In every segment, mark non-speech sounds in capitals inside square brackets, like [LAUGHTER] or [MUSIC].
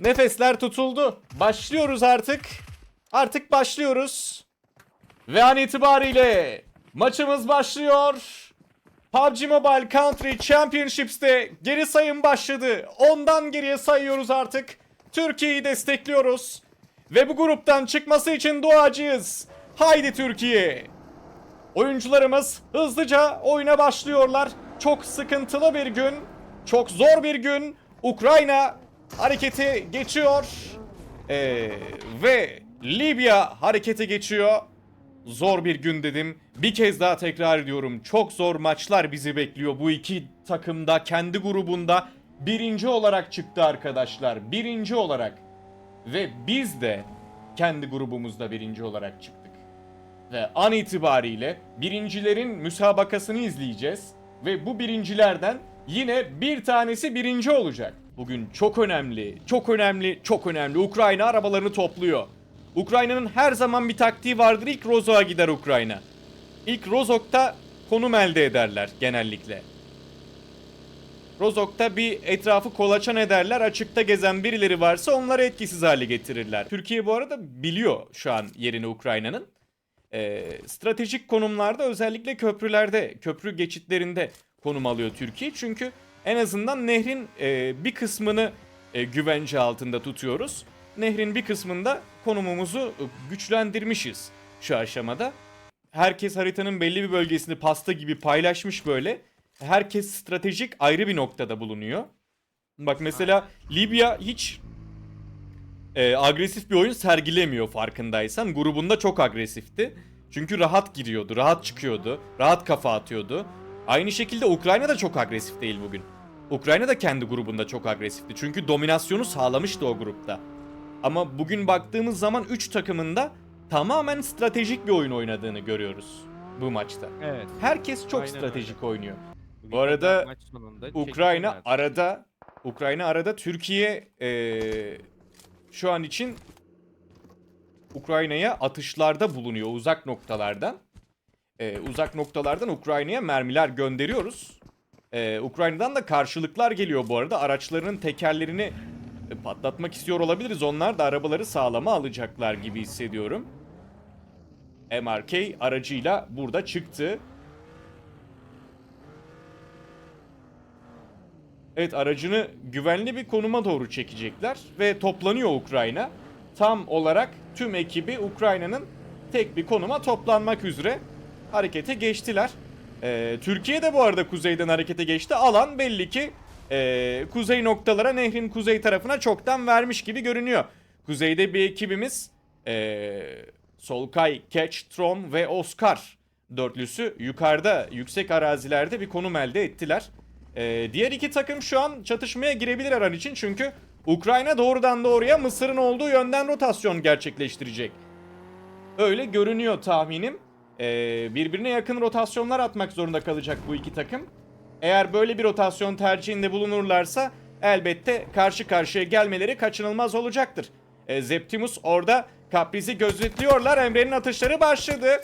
Nefesler tutuldu. Başlıyoruz artık. Artık başlıyoruz. Ve an itibariyle maçımız başlıyor. PUBG Mobile Country Championships'te geri sayım başladı. Ondan geriye sayıyoruz artık. Türkiye'yi destekliyoruz. Ve bu gruptan çıkması için duacıyız. Haydi Türkiye. Oyuncularımız hızlıca oyuna başlıyorlar. Çok sıkıntılı bir gün. Çok zor bir gün. Ukrayna hareketi geçiyor. Ee, ve Libya harekete geçiyor. Zor bir gün dedim. Bir kez daha tekrar ediyorum. Çok zor maçlar bizi bekliyor. Bu iki takımda kendi grubunda birinci olarak çıktı arkadaşlar. Birinci olarak. Ve biz de kendi grubumuzda birinci olarak çıktık. Ve an itibariyle birincilerin müsabakasını izleyeceğiz. Ve bu birincilerden yine bir tanesi birinci olacak. Bugün çok önemli, çok önemli, çok önemli. Ukrayna arabalarını topluyor. Ukrayna'nın her zaman bir taktiği vardır. İlk Rozok'a gider Ukrayna. İlk Rozok'ta konum elde ederler genellikle. Rozok'ta bir etrafı kolaçan ederler. Açıkta gezen birileri varsa onları etkisiz hale getirirler. Türkiye bu arada biliyor şu an yerini Ukrayna'nın. Ee, stratejik konumlarda özellikle köprülerde, köprü geçitlerinde konum alıyor Türkiye. Çünkü en azından nehrin e, bir kısmını e, güvence altında tutuyoruz. Nehrin bir kısmında konumumuzu e, güçlendirmişiz şu aşamada. Herkes haritanın belli bir bölgesini pasta gibi paylaşmış böyle. Herkes stratejik ayrı bir noktada bulunuyor. Bak mesela Libya hiç e, agresif bir oyun sergilemiyor farkındaysan. Grubunda çok agresifti. Çünkü rahat giriyordu, rahat çıkıyordu, rahat kafa atıyordu. Aynı şekilde Ukrayna da çok agresif değil bugün. Ukrayna da kendi grubunda çok agresifti. Çünkü dominasyonu sağlamıştı o grupta. Ama bugün baktığımız zaman 3 takımın da tamamen stratejik bir oyun oynadığını görüyoruz bu maçta. Evet. Herkes çok Aynen stratejik oynuyor. Bugün Bu arada Ukrayna arada Ukrayna arada Türkiye eee, şu an için Ukrayna'ya atışlarda bulunuyor uzak noktalardan. Eee, uzak noktalardan Ukrayna'ya mermiler gönderiyoruz. Eee, Ukrayna'dan da karşılıklar geliyor bu arada. Araçlarının tekerlerini e, patlatmak istiyor olabiliriz. Onlar da arabaları sağlama alacaklar gibi hissediyorum. MRK aracıyla burada çıktı. Evet aracını güvenli bir konuma doğru çekecekler ve toplanıyor Ukrayna. Tam olarak tüm ekibi Ukrayna'nın tek bir konuma toplanmak üzere harekete geçtiler. Ee, Türkiye de bu arada kuzeyden harekete geçti. Alan belli ki ee, kuzey noktalara nehrin kuzey tarafına çoktan vermiş gibi görünüyor. Kuzeyde bir ekibimiz ee, Solkay, Catch, Tron ve Oscar dörtlüsü yukarıda yüksek arazilerde bir konum elde ettiler. Ee, diğer iki takım şu an çatışmaya girebilir her için çünkü Ukrayna doğrudan doğruya Mısır'ın olduğu yönden rotasyon gerçekleştirecek. Öyle görünüyor tahminim. Ee, birbirine yakın rotasyonlar atmak zorunda kalacak bu iki takım. Eğer böyle bir rotasyon tercihinde bulunurlarsa elbette karşı karşıya gelmeleri kaçınılmaz olacaktır. Ee, Zeptimus orada Kapriz'i gözetliyorlar. Emre'nin atışları başladı.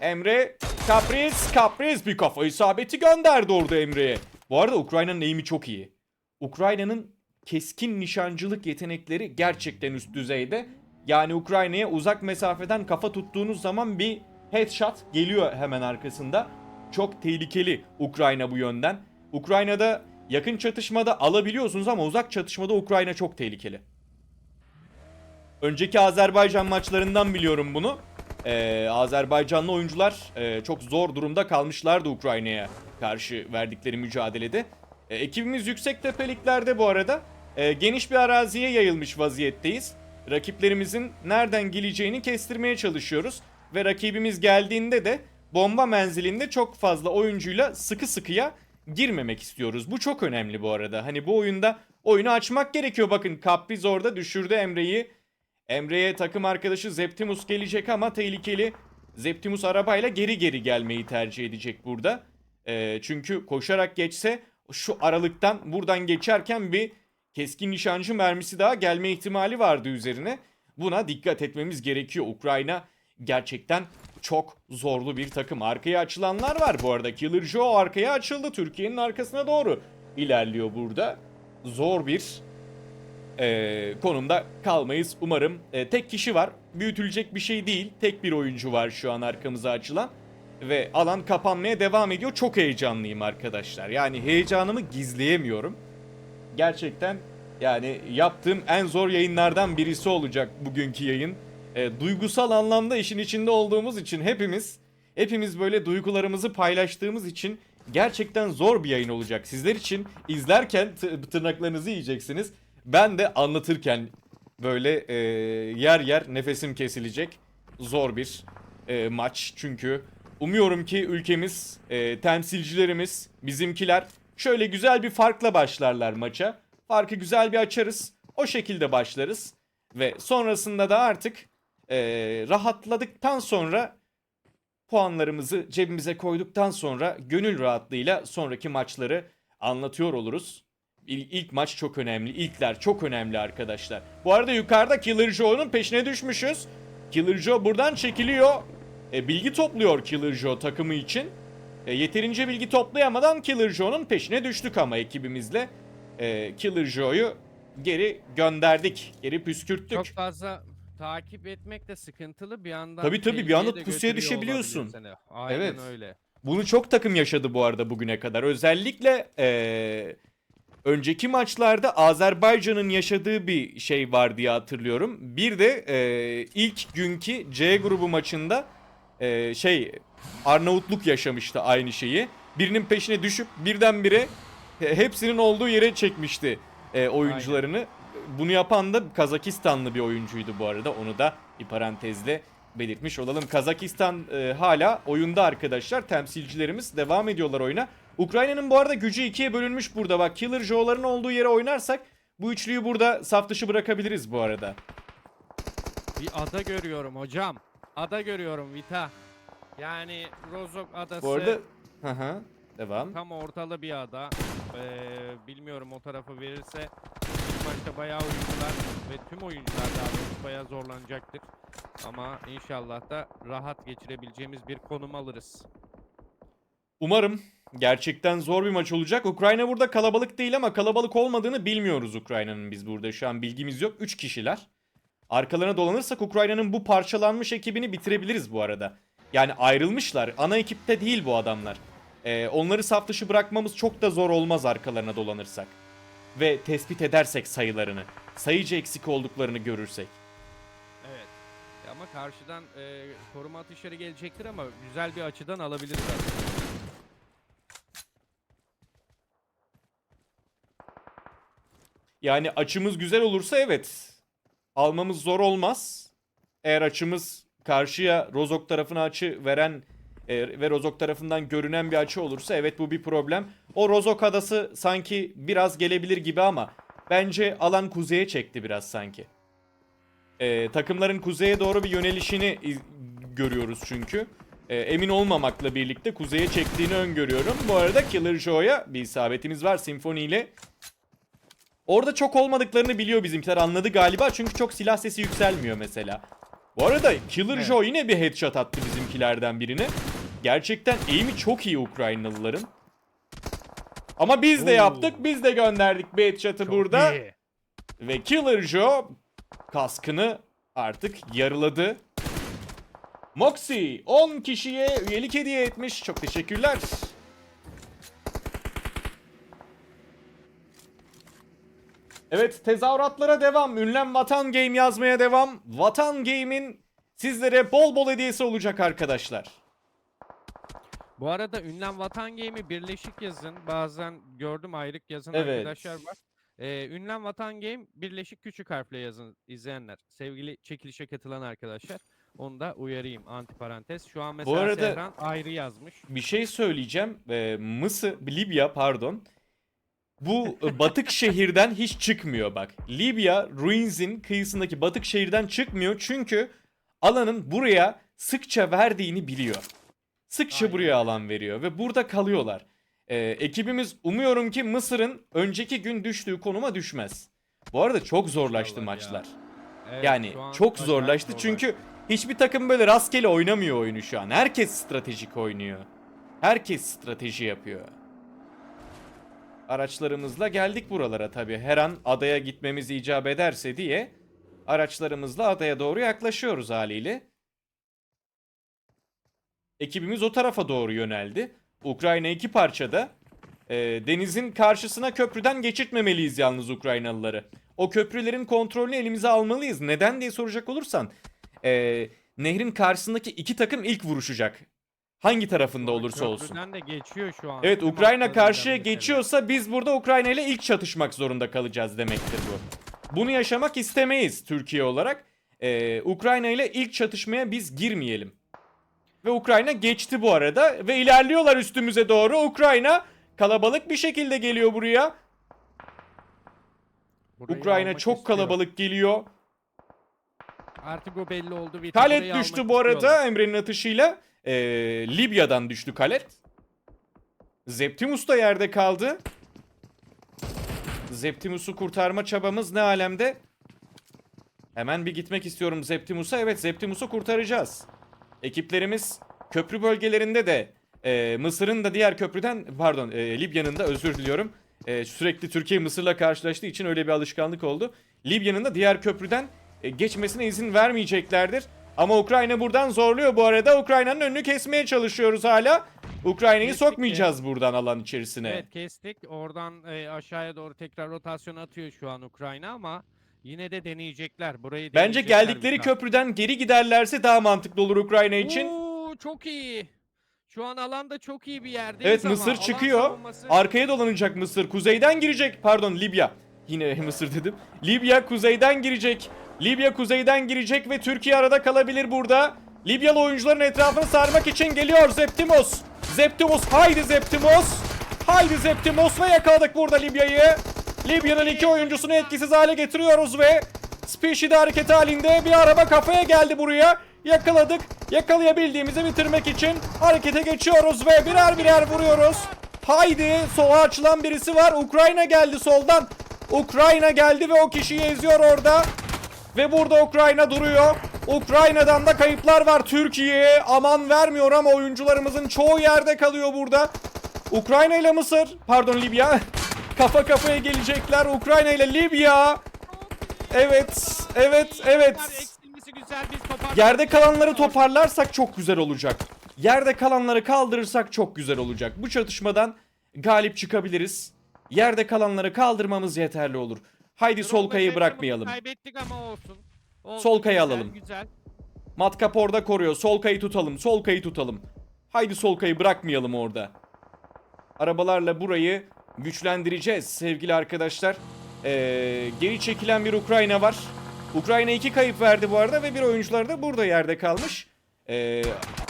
Emre Kapriz, Kapriz bir kafa isabeti gönderdi orada Emre'ye. Bu arada Ukrayna'nın eğimi çok iyi. Ukrayna'nın keskin nişancılık yetenekleri gerçekten üst düzeyde. Yani Ukrayna'ya uzak mesafeden kafa tuttuğunuz zaman bir headshot geliyor hemen arkasında. Çok tehlikeli Ukrayna bu yönden. Ukrayna'da yakın çatışmada alabiliyorsunuz ama uzak çatışmada Ukrayna çok tehlikeli. Önceki Azerbaycan maçlarından biliyorum bunu. Ee, Azerbaycanlı oyuncular e, çok zor durumda kalmışlardı Ukrayna'ya karşı verdikleri mücadelede. E, ekibimiz yüksek tepeliklerde bu arada. E, geniş bir araziye yayılmış vaziyetteyiz. Rakiplerimizin nereden geleceğini kestirmeye çalışıyoruz. Ve rakibimiz geldiğinde de bomba menzilinde çok fazla oyuncuyla sıkı sıkıya girmemek istiyoruz. Bu çok önemli bu arada. Hani bu oyunda oyunu açmak gerekiyor. Bakın Capriz orada düşürdü Emre'yi. Emre'ye takım arkadaşı Zeptimus gelecek ama tehlikeli. Zeptimus arabayla geri geri gelmeyi tercih edecek burada. Ee, çünkü koşarak geçse şu aralıktan buradan geçerken bir keskin nişancı mermisi daha gelme ihtimali vardı üzerine. Buna dikkat etmemiz gerekiyor. Ukrayna gerçekten çok zorlu bir takım. Arkaya açılanlar var bu arada. Killer Joe arkaya açıldı. Türkiye'nin arkasına doğru ilerliyor burada. Zor bir e, konumda kalmayız umarım. E, tek kişi var. Büyütülecek bir şey değil. Tek bir oyuncu var şu an arkamıza açılan. Ve alan kapanmaya devam ediyor. Çok heyecanlıyım arkadaşlar. Yani heyecanımı gizleyemiyorum. Gerçekten yani yaptığım en zor yayınlardan birisi olacak bugünkü yayın. E, duygusal anlamda işin içinde olduğumuz için hepimiz hepimiz böyle duygularımızı paylaştığımız için gerçekten zor bir yayın olacak. Sizler için izlerken tı- tırnaklarınızı yiyeceksiniz. Ben de anlatırken böyle e, yer yer nefesim kesilecek. Zor bir e, maç çünkü umuyorum ki ülkemiz, e, temsilcilerimiz, bizimkiler şöyle güzel bir farkla başlarlar maça. Farkı güzel bir açarız. O şekilde başlarız. Ve sonrasında da artık e, rahatladıktan sonra puanlarımızı cebimize koyduktan sonra gönül rahatlığıyla sonraki maçları anlatıyor oluruz. İl- İlk maç çok önemli. İlkler çok önemli arkadaşlar. Bu arada yukarıda Killer Joe'nun peşine düşmüşüz. Killer Joe buradan çekiliyor. E, bilgi topluyor Killer Joe takımı için. E, yeterince bilgi toplayamadan Killer Joe'nun peşine düştük ama ekibimizle. E, Killer Joe'yu geri gönderdik. Geri püskürttük. Çok fazla takip etmek de sıkıntılı bir yandan. Tabii, tabii, bir tehlikeye anda de pusuya götürüyor düşebiliyorsun. olabilir seni. Aynen Evet. öyle. Bunu çok takım yaşadı bu arada bugüne kadar. Özellikle eee, önceki maçlarda Azerbaycan'ın yaşadığı bir şey var diye hatırlıyorum. Bir de eee, ilk günkü C grubu maçında eee, şey Arnavutluk yaşamıştı aynı şeyi. Birinin peşine düşüp birdenbire he- hepsinin olduğu yere çekmişti eee, oyuncularını. Bunu yapan da Kazakistanlı bir oyuncuydu bu arada. Onu da bir parantezle belirtmiş olalım. Kazakistan e, hala oyunda arkadaşlar. Temsilcilerimiz devam ediyorlar oyuna. Ukrayna'nın bu arada gücü ikiye bölünmüş burada. Bak Killer Joe'ların olduğu yere oynarsak bu üçlüyü burada saf dışı bırakabiliriz bu arada. Bir ada görüyorum hocam. Ada görüyorum Vita. Yani Rozok adası Bu arada hı hı devam. tam ortalı bir ada. Ee, bilmiyorum o tarafı verirse başta bayağı oyuncular ve tüm oyuncular daha bayağı zorlanacaktır. Ama inşallah da rahat geçirebileceğimiz bir konum alırız. Umarım gerçekten zor bir maç olacak. Ukrayna burada kalabalık değil ama kalabalık olmadığını bilmiyoruz Ukrayna'nın biz burada. Şu an bilgimiz yok. 3 kişiler. Arkalarına dolanırsak Ukrayna'nın bu parçalanmış ekibini bitirebiliriz bu arada. Yani ayrılmışlar. Ana ekipte değil bu adamlar. Ee, onları saf dışı bırakmamız çok da zor olmaz arkalarına dolanırsak. Ve tespit edersek sayılarını. Sayıca eksik olduklarını görürsek. Evet. Ama karşıdan e, koruma atışları gelecektir ama güzel bir açıdan alabiliriz aslında. Yani açımız güzel olursa evet. Almamız zor olmaz. Eğer açımız karşıya Rozok tarafına açı veren e, ve Rozok tarafından görünen bir açı olursa evet bu bir problem. O Rozok adası sanki biraz gelebilir gibi ama bence alan kuzeye çekti biraz sanki. E, takımların kuzeye doğru bir yönelişini görüyoruz çünkü. E, emin olmamakla birlikte kuzeye çektiğini öngörüyorum. Bu arada Killer Joe'ya bir isabetimiz var Symphony ile. Orada çok olmadıklarını biliyor bizimkiler anladı galiba çünkü çok silah sesi yükselmiyor mesela. Bu arada Killer Evet. Joe yine bir headshot attı bizimkilerden birine. Gerçekten aim'i çok iyi Ukraynalıların. Ama biz de Oo. yaptık biz de gönderdik bir headshot'ı Çok burada. iyi. Ve Killer Joe kaskını artık yarıladı. Moxie 10 kişiye üyelik hediye etmiş. Çok teşekkürler. Evet tezahüratlara devam. Ünlem Vatan Game yazmaya devam. Vatan Game'in sizlere bol bol hediyesi olacak arkadaşlar. Bu arada ünlem Vatan Game'i birleşik yazın. Bazen gördüm ayrık yazan Evet. arkadaşlar var. Ee, ünlem Vatan Game birleşik küçük harfle yazın izleyenler. Sevgili çekilişe katılan arkadaşlar. Onu da uyarayım antiparantez. Şu an mesela arada- Sehran ayrı yazmış. Bir şey söyleyeceğim. Ee, Mısır, Libya pardon. Bu e, batık [LAUGHS] şehirden hiç çıkmıyor bak. Libya, Ruins'in kıyısındaki batık şehirden çıkmıyor çünkü alanın buraya sıkça verdiğini biliyor. Sıkça Aynen buraya alan veriyor ve burada kalıyorlar. Ee, ekibimiz umuyorum ki Mısır'ın önceki gün düştüğü konuma düşmez. Bu arada çok zorlaştı İnşallah ya. maçlar. Evet, Yani çok zorlaştı çünkü hiçbir takım böyle rastgele oynamıyor oyunu şu an. Herkes stratejik oynuyor. Herkes strateji yapıyor. Araçlarımızla geldik buralara tabi. Her an adaya gitmemiz icap ederse diye araçlarımızla adaya doğru yaklaşıyoruz haliyle. Ekibimiz o tarafa doğru yöneldi. Ukrayna iki parçada. Ee, denizin karşısına köprüden geçirtmemeliyiz yalnız Ukraynalıları. O köprülerin kontrolünü elimize almalıyız. Neden diye soracak olursan. ee, nehrin karşısındaki iki takım ilk vuruşacak. Hangi tarafında olursa olsun. Köprüden de geçiyor şu an. Evet Ukrayna karşıya geçiyorsa biz burada Ukrayna ile ilk çatışmak zorunda kalacağız demektir bu. Bunu yaşamak istemeyiz Türkiye olarak. Ee, Ukrayna ile ilk çatışmaya biz girmeyelim. Ve Ukrayna geçti bu arada ve ilerliyorlar üstümüze doğru. Ukrayna kalabalık bir şekilde geliyor buraya. Burayı Ukrayna almak çok istiyor. kalabalık geliyor. Artık o belli oldu. Vita Kalet burayı düştü almak bu arada istiyorlar. Emre'nin atışıyla. Ee, Libya'dan düştü Kalet. Zeptimus da yerde kaldı. Zeptimus'u kurtarma çabamız ne alemde? Hemen bir gitmek istiyorum Zeptimus'a. Evet Zeptimus'u kurtaracağız. Ekiplerimiz köprü bölgelerinde de e, Mısır'ın da diğer köprüden pardon e, Libya'nın da özür diliyorum. E, sürekli Türkiye Mısır'la karşılaştığı için öyle bir alışkanlık oldu. Libya'nın da diğer köprüden e, geçmesine izin vermeyeceklerdir. Ama Ukrayna buradan zorluyor bu arada. Ukrayna'nın önünü kesmeye çalışıyoruz hala. Ukrayna'yı Kestik ya. sokmayacağız buradan alan içerisine. Evet kestik. Oradan e, aşağıya doğru tekrar rotasyon atıyor şu an Ukrayna ama yine de deneyecekler. Burayı Bence deneyecekler geldikleri Vita. köprüden geri giderlerse daha mantıklı olur Ukrayna için. Oo, çok iyi. Şu an alanda çok iyi bir yerdeyiz Evet ama Mısır alan çıkıyor. savunması- Arkaya dolanacak Mısır. Kuzeyden girecek. Pardon Libya. Yine [LAUGHS] Mısır dedim. Libya kuzeyden girecek. Libya kuzeyden girecek ve Türkiye arada kalabilir burada. Libyalı oyuncuların etrafını sarmak için geliyor Zeptimos. Zeptimos haydi Zeptimos. Haydi Zeptimos ve yakaladık burada Libya'yı. Libya'nın iki oyuncusunu etkisiz hale getiriyoruz ve Species hareket halinde bir araba kafaya geldi buraya. Yakaladık. Yakalayabildiğimizi bitirmek için harekete geçiyoruz ve birer birer vuruyoruz. Haydi sola açılan birisi var. Ukrayna geldi soldan. Ukrayna geldi ve o kişiyi eziyor orada. Ve burada Ukrayna duruyor. Ukrayna'dan da kayıplar var. Türkiye aman vermiyor ama oyuncularımızın çoğu yerde kalıyor burada. Ukrayna ile Mısır, pardon Libya. [LAUGHS] Kafa kafaya gelecekler. Ukrayna ile Libya. Evet, evet, evet. Yerde kalanları toparlarsak çok güzel olacak. Yerde kalanları kaldırırsak çok güzel olacak. Bu çatışmadan galip çıkabiliriz. Yerde kalanları kaldırmamız yeterli olur. Haydi sol Drone'la kayı Zeptimus'u bırakmayalım. Kaybettik ama olsun. Olsun, Sol kayı güzel, alalım. Güzel. Matkap orada koruyor. Sol kayı tutalım. Sol kayı tutalım. Haydi sol kayı bırakmayalım orada. Arabalarla burayı güçlendireceğiz sevgili arkadaşlar. Ee, geri çekilen bir Ukrayna var. Ukrayna iki kayıp verdi bu arada ve bir oyuncular da burada yerde kalmış. Ee,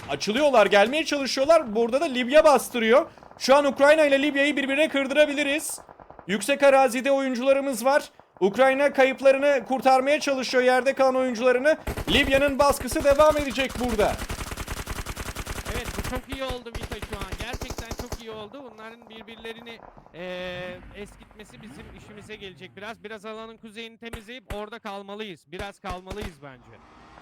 açılıyorlar, gelmeye çalışıyorlar. Burada da Libya bastırıyor. Şu an Ukrayna ile Libya'yı birbirine kırdırabiliriz. Yüksek arazide oyuncularımız var. Ukrayna kayıplarını kurtarmaya çalışıyor yerde kalan oyuncularını. Libya'nın baskısı devam edecek burada. Evet bu çok iyi oldu Vita şu an. Gerçekten çok iyi oldu. Bunların birbirlerini eee eskitmesi bizim işimize gelecek biraz. Biraz alanın kuzeyini temizleyip orada kalmalıyız. Biraz kalmalıyız bence.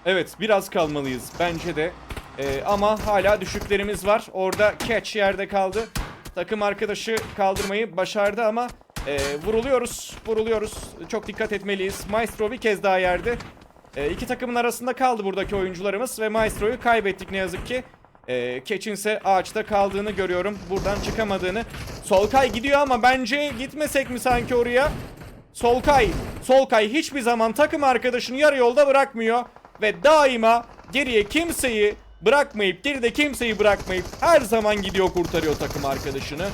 Evet biraz kalmalıyız bence de. Ee, ama hala düşüklerimiz var. Orada catch yerde kaldı. Takım arkadaşı kaldırmayı başardı ama e, vuruluyoruz. Vuruluyoruz. Çok dikkat etmeliyiz. Maestro bir kez daha yerde. E, iki takımın arasında kaldı buradaki oyuncularımız ve Maestro'yu kaybettik ne yazık ki. E, Catch'in ise ağaçta kaldığını görüyorum. Buradan çıkamadığını. Solkay gidiyor ama bence gitmesek mi sanki oraya? Solkay, Solkay hiçbir zaman takım arkadaşını yarı yolda bırakmıyor ve daima geriye kimseyi bırakmayıp geride kimseyi bırakmayıp her zaman gidiyor kurtarıyor takım arkadaşını.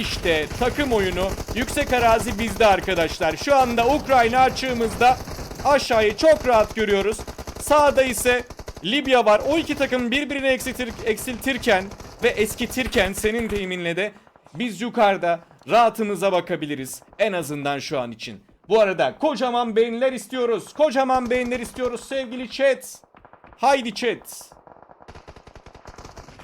İşte takım oyunu yüksek arazi bizde arkadaşlar. Şu anda Ukrayna açığımızda aşağıyı çok rahat görüyoruz. Sağda ise Libya var. O iki takım birbirini eksiltir, eksiltirken ve eskitirken senin deyiminle de biz yukarıda rahatımıza bakabiliriz. En azından şu an için. Bu arada kocaman beğeniler istiyoruz. Kocaman beğeniler istiyoruz sevgili chat. Haydi chat.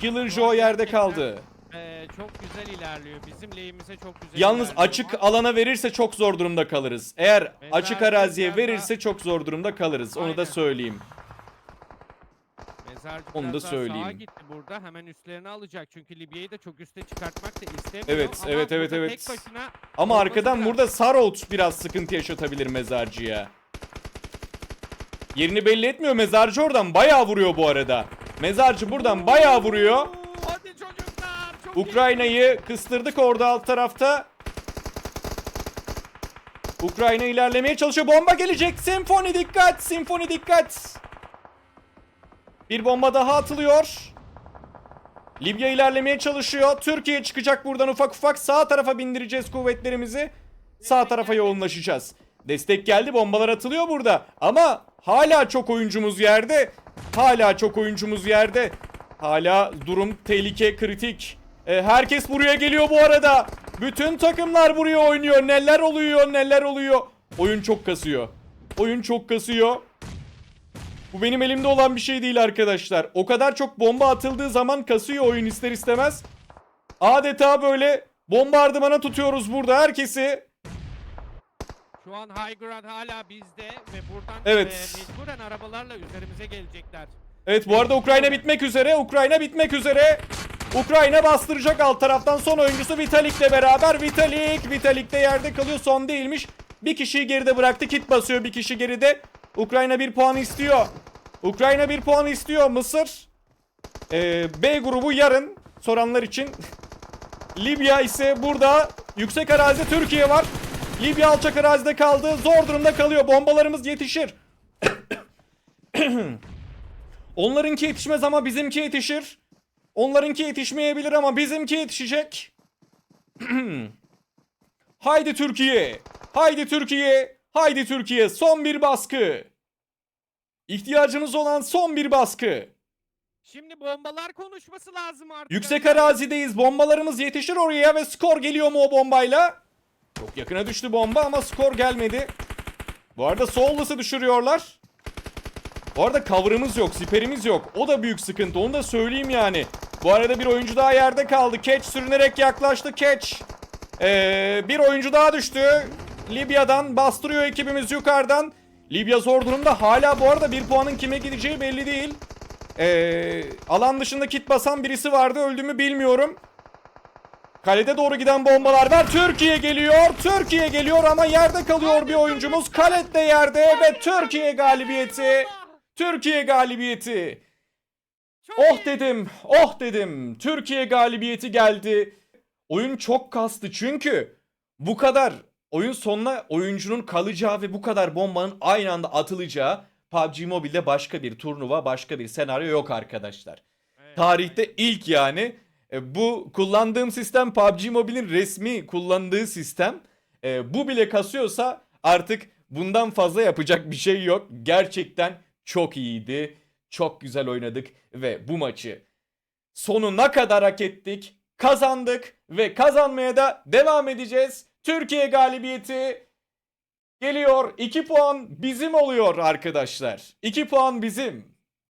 Killer Joe yerde kaldı. Eee çok güzel ilerliyor. Bizim lehimize çok güzel Yalnız ilerliyor açık ama- alana verirse çok zor durumda kalırız. Eğer Mesela açık araziye verirse çok zor durumda kalırız. Onu da söyleyeyim. Mezarcı Onu biraz da daha Sağa söyleyeyim. gitti burada. Hemen üstlerini alıyor. Çünkü Libya'yı da çok üste çıkartmak da istemiyor. Evet, Ama evet, evet, burada evet. Tek başına Ama Olması arkadan biraz- burada Sarot biraz sıkıntı yaşatabilir mezarcıya. Yerini belli etmiyor mezarcı oradan bayağı vuruyor bu arada. Mezarcı buradan bayağı vuruyor. Hadi çocuklar. Çok iyi. Ukrayna'yı kıstırdık orada alt tarafta. Ukrayna ilerlemeye çalışıyor. Bomba gelecek. Senfoni dikkat. Senfoni dikkat. Bir bomba daha atılıyor. Libya ilerlemeye çalışıyor. Türkiye çıkacak buradan ufak ufak. Sağ tarafa bindireceğiz kuvvetlerimizi. Sağ tarafa yoğunlaşacağız. Destek geldi. Bombalar atılıyor burada. Ama hala çok oyuncumuz yerde. Hala çok oyuncumuz yerde. Hala durum tehlike kritik. E, herkes buraya geliyor bu arada. Bütün takımlar buraya oynuyor. Neler oluyor neler oluyor. Oyun çok kasıyor. Oyun çok kasıyor. Bu benim elimde olan bir şey değil arkadaşlar. O kadar çok bomba atıldığı zaman kasıyor oyun ister istemez. Adeta böyle bombardımana tutuyoruz burada herkesi. Şu an High Ground hala bizde ve buradan Evet. e, mecburen arabalarla üzerimize gelecekler. Evet bu arada Ukrayna bitmek üzere. Ukrayna bitmek üzere. Ukrayna bastıracak alt taraftan son oyuncusu Vitalik'le beraber. Vitalik, Vitalik de yerde kalıyor. Son değilmiş. Bir kişiyi geride bıraktı. Kit basıyor bir kişi geride. Ukrayna bir puan istiyor. Ukrayna bir puan istiyor. Mısır. Ee, B grubu yarın soranlar için. [LAUGHS] Libya ise burada. Yüksek arazide Türkiye var. Libya alçak arazide kaldı. Zor durumda kalıyor. Bombalarımız yetişir. [COUGHS] Onlarınki yetişmez ama bizimki yetişir. Onlarınki yetişmeyebilir ama bizimki yetişecek. [COUGHS] Haydi Türkiye. Haydi Türkiye. Haydi Türkiye. Son bir baskı. İhtiyacımız olan son bir baskı. Şimdi bombalar konuşması lazım artık. Yüksek arazideyiz. Bombalarımız yetişir oraya ve skor geliyor mu o bombayla? Çok yakına düştü bomba ama skor gelmedi. Bu arada Soulless'ı düşürüyorlar. Bu arada cover'ımız yok, siperimiz yok. O da büyük sıkıntı. Onu da söyleyeyim yani. Bu arada bir oyuncu daha yerde kaldı. Catch sürünerek yaklaştı. Catch. Ee, bir oyuncu daha düştü. Libya'dan bastırıyor ekibimiz yukarıdan. Libya zor durumda. Hala bu arada bir puanın kime gideceği belli değil. Ee, alan dışında kit basan birisi vardı. Öldü mü bilmiyorum. Kalede doğru giden bombalar var. Türkiye geliyor. Türkiye geliyor ama yerde kalıyor bir oyuncumuz. Kalet de yerde ve Türkiye galibiyeti. Türkiye galibiyeti. Oh dedim. Oh dedim. Türkiye galibiyeti geldi. Oyun çok kastı çünkü bu kadar oyun sonuna oyuncunun kalacağı ve bu kadar bombanın aynı anda atılacağı PUBG Mobile'de başka bir turnuva, başka bir senaryo yok arkadaşlar. Evet, Tarihte ilk yani E, bu kullandığım sistem PUBG Mobile'in resmi kullandığı sistem. E, bu bile kasıyorsa artık bundan fazla yapacak bir şey yok. Gerçekten çok iyiydi. Çok güzel oynadık ve bu maçı sonuna kadar hak ettik. Kazandık ve kazanmaya da devam edeceğiz. Türkiye galibiyeti geliyor. 2 puan bizim oluyor arkadaşlar. 2 puan bizim.